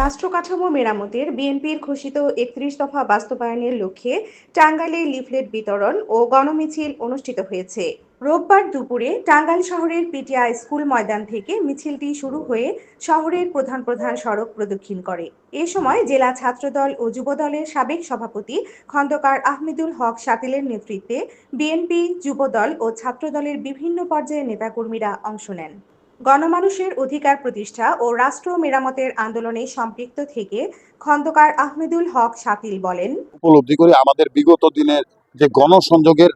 রাষ্ট্র কাঠামো মেরামতের বিএনপির ঘোষিত একত্রিশ দফা বাস্তবায়নের লক্ষ্যে টাঙ্গাইলে লিফলেট বিতরণ ও গণমিছিল অনুষ্ঠিত হয়েছে। রোববার দুপুরে টাঙ্গাইল শহরের পিটিআই স্কুল ময়দান থেকে মিছিলটি শুরু হয়ে শহরের প্রধান প্রধান সড়ক প্রদক্ষিণ করে। এ সময় জেলা ছাত্রদল ও যুবদলের সাবেক সভাপতি খন্দকার আহমেদুল হক শাতিলের নেতৃত্বে বিএনপি, যুবদল ও ছাত্রদলের বিভিন্ন পর্যায়ের নেতাকর্মীরা অংশ নেন। গণমানুষের অধিকার প্রতিষ্ঠা ও রাষ্ট্র মেরামতের আন্দোলনে সম্পৃক্ত থেকে খন্দকার আহমেদুল হক শাতিল বলেন, উপলব্ধি করি আমাদের বিগত দিনের যে গণসংযোগের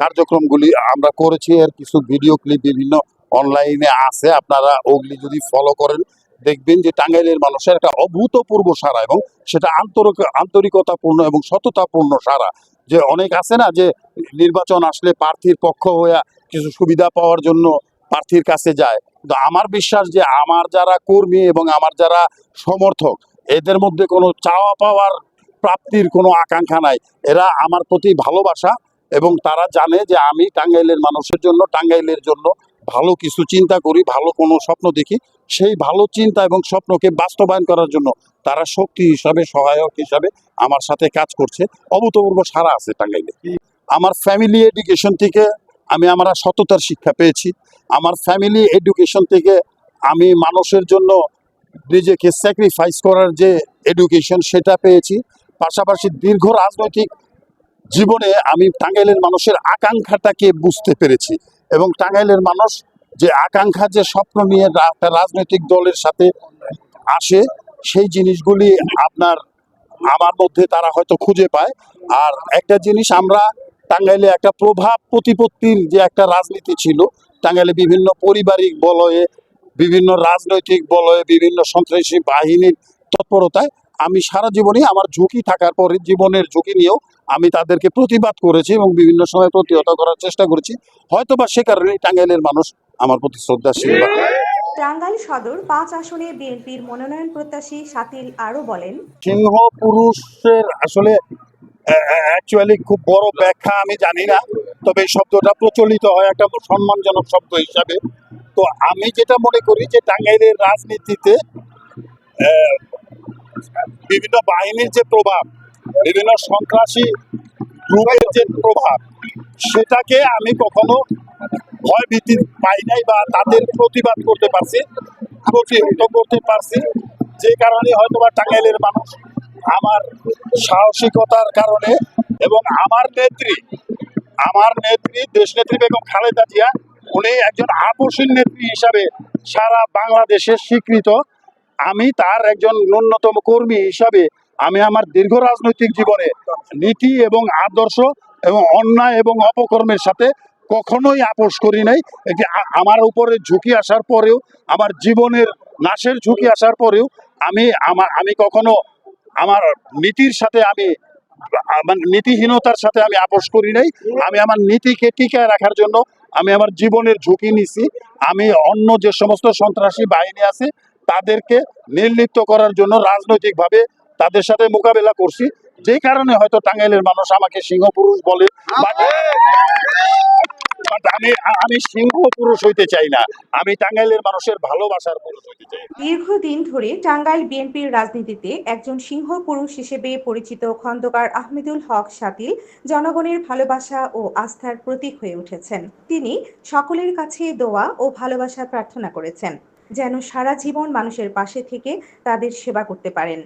কার্যক্রমগুলি আমরা করেছি, এর কিছু ভিডিও ক্লিপ বিভিন্ন অনলাইনে আছে, আপনারা ওগুলি যদি ফলো করেন, দেখবেন যে টাঙ্গাইলের মানুষের একটা অভূতপূর্ব সারা এবং সেটা আন্তরিক, আন্তরিকতাপূর্ণ এবং সততাপূর্ণ সারা। যে অনেক আছে না যে নির্বাচন আসলে প্রার্থীর পক্ষ হয়ে কিছু সুবিধা পাওয়ার জন্য প্রার্থীর কাছে যায়। কিন্তু আমার বিশ্বাস যে আমার যারা কর্মী এবং আমার যারা সমর্থক, এদের মধ্যে কোনো চাওয়া পাওয়ার প্রাপ্তির কোনো আকাঙ্ক্ষা নাই। এরা আমার প্রতি ভালোবাসা এবং তারা জানে যে আমি টাঙ্গাইলের মানুষের জন্য, টাঙ্গাইলের জন্য ভালো কিছু চিন্তা করি, ভালো কোনো স্বপ্ন দেখি। সেই ভালো চিন্তা এবং স্বপ্নকে বাস্তবায়ন করার জন্য তারা শক্তি হিসাবে, সহায়ক হিসাবে আমার সাথে কাজ করছে। অভূতপূর্ব সারা আছে টাঙ্গাইলে। আমার ফ্যামিলি এডুকেশন থেকে আমি আমরা সততার শিক্ষা পেয়েছি। আমার ফ্যামিলি এডুকেশন থেকে আমি মানুষের জন্য নিজেকে স্যাক্রিফাইস করার যে এডুকেশন সেটা পেয়েছি। পাশাপাশি দীর্ঘ রাজনৈতিক জীবনে আমি টাঙ্গাইলের মানুষের আকাঙ্ক্ষাটাকে বুঝতে পেরেছি এবং টাঙ্গাইলের মানুষ যে আকাঙ্ক্ষা, যে স্বপ্ন নিয়ে একটা রাজনৈতিক দলের সাথে আসে, সেই জিনিসগুলি আপনার, আমার মধ্যে তারা হয়তো খুঁজে পায়। আর একটা জিনিস আমরা টাঙ্গাইলে একটা প্রভাব প্রতিপত্তির যে একটা রাজনীতি ছিল টাঙ্গাইলে বিভিন্ন পারিবারিক বলয়ে বিভিন্ন রাজনৈতিক বলয়ে বিভিন্ন সন্ত্রাসী বাহিনীর তৎপরতায় আমি সারা জীবনই আমার ঝুঁকি থাকার পরে জীবনের ঝুঁকি নিয়েও আমি তাদেরকে প্রতিবাদ করেছি এবং বিভিন্ন সময় প্রতিহত করার চেষ্টা করেছি। হয়তো বা সে কারণেই টাঙ্গাইলের মানুষ আমার প্রতি শ্রদ্ধাশীল। টাঙ্গাইল সদর পাঁচ আসনে বিএনপির মনোনয়ন প্রত্যাশী শাতিল বলেন সিংহ পুরুষের আসলে অ্যাকচুয়ালি খুব বড় ব্যাখ্যা আমি জানি না, তবে এই শব্দটা প্রচলিত হয় একটা সম্মানজনক শব্দ হিসাবে। তো আমি যেটা মনে করি যে টাঙ্গাইলের রাজনীতিতে বিভিন্ন বাহিনীর যে প্রভাব, বিভিন্ন সন্ত্রাসী গ্রুপের যে প্রভাব, সেটাকে আমি কখনো ভয় ভীতি পাই নাই বা তাদের প্রতিবাদ করতে পারছি, প্রতিহত করতে পারছি। যে কারণে হয়তো বা টাঙ্গাইলের মানুষ আমার সাহসিকতার কারণে এবং আমার নেত্রী আমার নেত্রী, দেশ নেত্রী বেগম খালেদা জিয়া, উনি একজন আপসীন নেত্রী হিসাবে সারা বাংলাদেশে স্বীকৃত। আমি তার একজন ন্যূনতম কর্মী হিসাবে আমি আমার দীর্ঘ রাজনৈতিক জীবনে নীতি এবং আদর্শ এবং অন্যায় এবং অপকর্মের সাথে কখনোই আপোষ করি নাই। এটি আমার উপরে ঝুঁকি আসার পরেও, আমার জীবনের নাশের ঝুঁকি আসার পরেও আমি আমার আমি কখনো আমার নীতির সাথে আমি, আমার নীতিহীনতার সাথে আমি আপোষ করি নাই। আমি আমার নীতিকে টিকায় রাখার জন্য আমি আমার জীবনের ঝুঁকি নিছি। আমি অন্য যে সমস্ত সন্ত্রাসী বাহিনী আছে, তাদেরকে নির্লিপ্ত করার জন্য রাজনৈতিকভাবে তাদের সাথে মোকাবেলা করছি। যে কারণে হয়তো টাঙ্গাইলের মানুষ আমাকে সিংহ পুরুষ বলে আমি আমি সিংহ পুরুষ হইতে চাই না। আমি টাঙ্গাইলের মানুষের ভালোবাসার পুরুষ হইতে চাই। দীর্ঘদিন ধরে টাঙ্গাইল বিএনপির রাজনীতিতে একজন সিংহ পুরুষ হিসেবে পরিচিত খন্দকার আহমেদুল হক শাতিল জনগণের ভালোবাসা ও আস্থার প্রতীক হয়ে উঠেছেন। তিনি সকলের কাছে দোয়া ও ভালোবাসা প্রার্থনা করেছেন, যেন সারা জীবন মানুষের পাশে থেকে তাদের সেবা করতে পারেন।